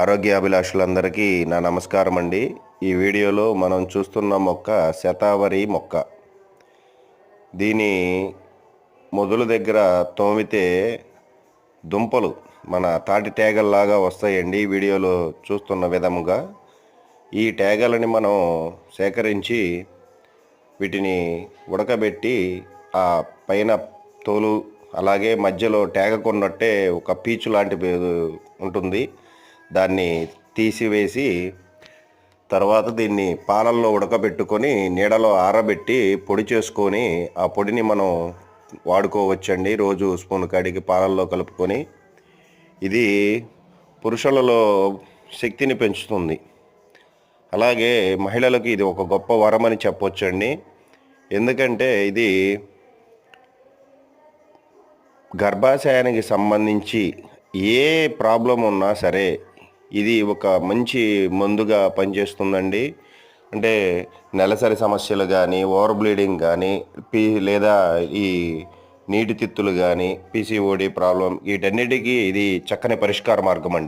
ఆరోగ్యాభిలాషులందరికీ నా నమస్కారం అండి ఈ వీడియోలో మనం చూస్తున్న మొక్క శతావరి మొక్క. దీని మొదలు దగ్గర తోమితే దుంపలు మన తాటి టేగల్లాగా వస్తాయండి ఈ వీడియోలో చూస్తున్న విధముగా. ఈ టేగలని మనం సేకరించి వీటిని ఉడకబెట్టి ఆ పైన తోలు అలాగే మధ్యలో టేగకున్నట్టే ఒక పీచు లాంటి ఉంటుంది. దాన్ని తీసివేసి తర్వాత దీన్ని పాలల్లో ఉడకబెట్టుకొని నీడలో ఆరబెట్టి పొడి చేసుకొని ఆ పొడిని మనం వాడుకోవచ్చండి. రోజు స్పూన్ కాడికి పాలల్లో కలుపుకొని. ఇది పురుషులలో శక్తిని పెంచుతుంది. అలాగే మహిళలకు ఇది ఒక గొప్ప వరం అని చెప్పొచ్చండి. ఎందుకంటే ఇది గర్భాశయానికి సంబంధించి ఏ ప్రాబ్లం ఉన్నా సరే ఇది ఒక మంచి మందుగా పనిచేస్తుందండి. అంటే నెలసరి సమస్యలు కానీ ఓవర్ బ్లీడింగ్ కానీ పీ లేదా ఈ నీటి తిత్తులు కానీ పీసీఓడి ప్రాబ్లం వీటన్నిటికీ ఇది చక్కని పరిష్కార మార్గం అండి.